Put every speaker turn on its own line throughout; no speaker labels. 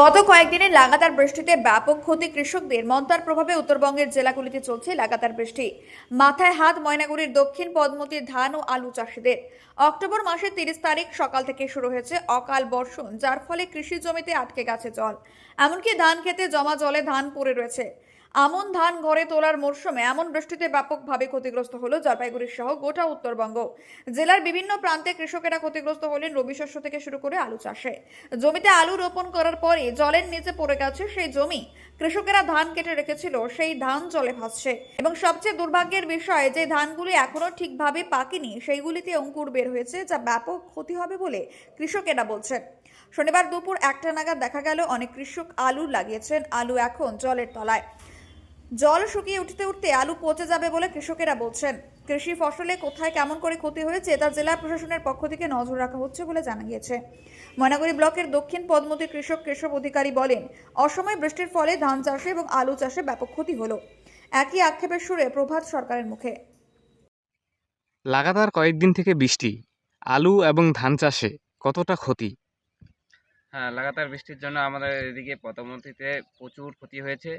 গত কয়েকদিনে লাগাতার বৃষ্টিতে ব্যাপক ক্ষতি কৃষকদের। মন্তার প্রভাবে উত্তরবঙ্গের জেলাগুলিতে চলছে লাগাতার বৃষ্টি। মাথায় হাত ময়নাগুড়ির দক্ষিণ পদ্মতির ধান ও আলু চাষিদের। অক্টোবর মাসের তিরিশ তারিখ সকাল থেকে শুরু হয়েছে অকাল বর্ষণ, যার ফলে কৃষি জমিতে আটকে গেছে জল। এমনকি ধান খেতে জমা জলে ধান পড়ে রয়েছে। আমন ধান ঘরে তোলার মরশুমে এমন বৃষ্টিতে ব্যাপকভাবে ক্ষতিগ্রস্ত হলো জলপাইগুড়ি সহ গোটা উত্তরবঙ্গ। জেলার বিভিন্ন প্রান্তে কৃষকেরা ক্ষতিগ্রস্ত হলেন রবি শস্য থেকে শুরু করে আলু চাষে। জমিতে আলু রোপণ করার পরে জলের নিচে পড়ে গেছে সেই জমি। কৃষকেরা ধান কেটে রেখেছিল, সেই ধান জলে ভাসছে। এবং সবচেয়ে দুর্ভাগ্যের বিষয়, যে ধানগুলি এখনও ঠিকভাবে পাকেনি, সেইগুলিতে অঙ্কুর বের হয়েছে, যা ব্যাপক ক্ষতি হবে বলে কৃষকেরা বলছেন। শনিবার দুপুর একটা নাগাদ দেখা গেল, অনেক কৃষক আলু লাগিয়েছেন। আলু এখন জলের তলায়। জল শুকিয়ে উঠতে উঠতে আলু পচে যাবে বলে কৃষকেরা বলছেন। কৃষি ফসলে কোথায় কেমন করে ক্ষতি হয়েছে তা জেলা প্রশাসনের পক্ষ থেকে নজর রাখা হচ্ছে বলে জানা গিয়েছে। ময়নাগুড়ি ব্লকের দক্ষিণ পদ্মতি কৃষক কেশব অধিকারী বলেন অসময় বৃষ্টির ফলে ধান চাষে এবং আলু চাষে ব্যাপক ক্ষতি হলো। একই আক্ষেপের সুরে প্রভাত সরকারের মুখে।
লাগাতার কয়েকদিন থেকে বৃষ্টি আলু এবং ধান চাষে কতটা ক্ষতি?
হ্যাঁ লাগাতার বৃষ্টির জন্য আমাদের এদিকে পদ্মমতিতে প্রচুর ক্ষতি হয়েছে।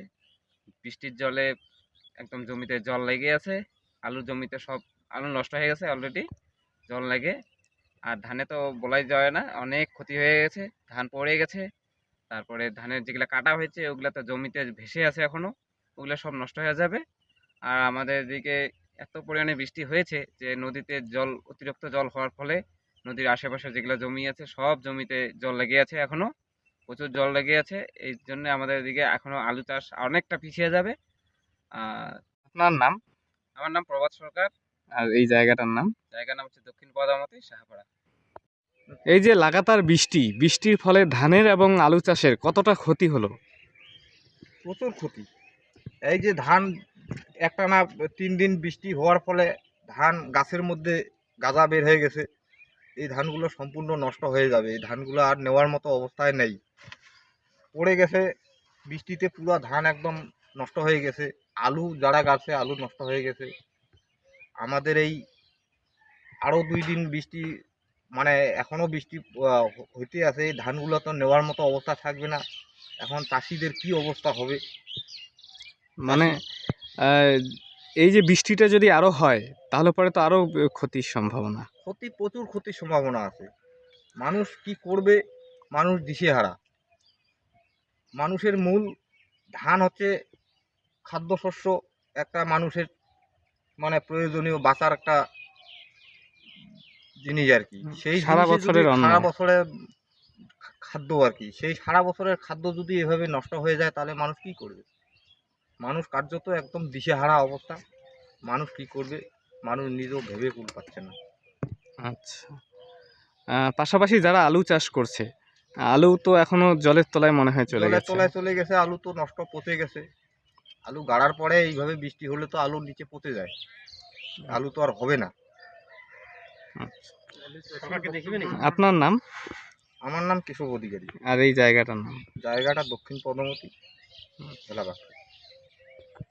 বৃষ্টির জলে একদম জমিতে জল লেগে আছে আলু জমিতে সব আলু নষ্ট হয়ে গেছে অলরেডি জল লেগে। আর ধানে তো বলাই যায় না, অনেক ক্ষতি হয়ে গেছে, ধান পড়ে গেছে। তারপরে ধানের যেগুলো কাটা হয়েছে, ওগুলো তো জমিতে ভেসে আছে এখনও ওগুলো সব নষ্ট হয়ে যাবে। আর আমাদের এদিকে এত পরিমাণে বৃষ্টি হয়েছে যে নদীতে জল, অতিরিক্ত জল হওয়ার ফলে নদীর আশেপাশে যেগুলো জমি আছে, সব জমিতে জল লেগে আছে এখনও। প্রচুর জল লেগে আছে এই জন্য আমাদের এদিকে এখনও আলু চাষ অনেকটা পিছিয়ে যাবে।
আপনার নাম?
আমার নাম প্রভাত সরকার।
আর এই জায়গাটার নাম?
জায়গার নাম হচ্ছে দক্ষিণ পদামতি সাহাপাড়া
এই যে লাগাতার বৃষ্টি বৃষ্টির ফলে ধানের এবং আলু চাষের কতটা ক্ষতি হলো?
প্রচুর ক্ষতি। এই যে ধান একটানা তিন দিন বৃষ্টি হওয়ার ফলে ধান গাছের মধ্যে গাজা বের হয়ে গেছে। এই ধানগুলো সম্পূর্ণ নষ্ট হয়ে যাবে। এই ধানগুলো আর নেওয়ার মতো অবস্থায় নেই। পড়ে গেছে বৃষ্টিতে পুরো ধান একদম নষ্ট হয়ে গেছে। আলু যারা গাছে আলু নষ্ট হয়ে গেছে। আমাদের এই আরও দুই দিন বৃষ্টি মানে এখনও বৃষ্টি হইতে আছে। এই ধানগুলো তো নেওয়ার মতো অবস্থা থাকবে না। এখন চাষিদের কি অবস্থা হবে?
মানে এই যে বৃষ্টিটা যদি আরও হয় তাহলে পরে তো আরও ক্ষতির সম্ভাবনা।
ক্ষতি প্রচুর ক্ষতির সম্ভাবনা আছে। মানুষ কি করবে? মানুষ দিশেহারা। মানুষের মূল ধান হচ্ছে খাদ্যশস্য একটা মানুষের মানে প্রয়োজনীয় বাঁচার একটা জিনিস আর কি। সেই
সারা বছরের
সারা বছরের খাদ্য আর কি। সেই সারা বছরের খাদ্য যদি এভাবে নষ্ট হয়ে যায় তাহলে মানুষ কি করবে? মানুষ কার্যত একদম দিশেহারা অবস্থা। মানুষ কি করবে? মানুষ নিজেও ভেবে কুল পাচ্ছে না।
আচ্ছা। পাশাপাশি যারা আলু চাষ করছে আলু তো এখনও জলের তলায় মনে হয় চলে গেছে।
তলায় চলে গেছে আলু তো নষ্ট পচে গেছে। আলু গাড়ার পরে এইভাবে বৃষ্টি হলে তো আলু নিচে পচে যায়। আলু তো আর হবে না।
আপনার নাম?
আমার নাম কেশব অধিকারী।
আর এই জায়গাটার নাম?
জায়গাটা দক্ষিণ পদ্মমতি এলাকা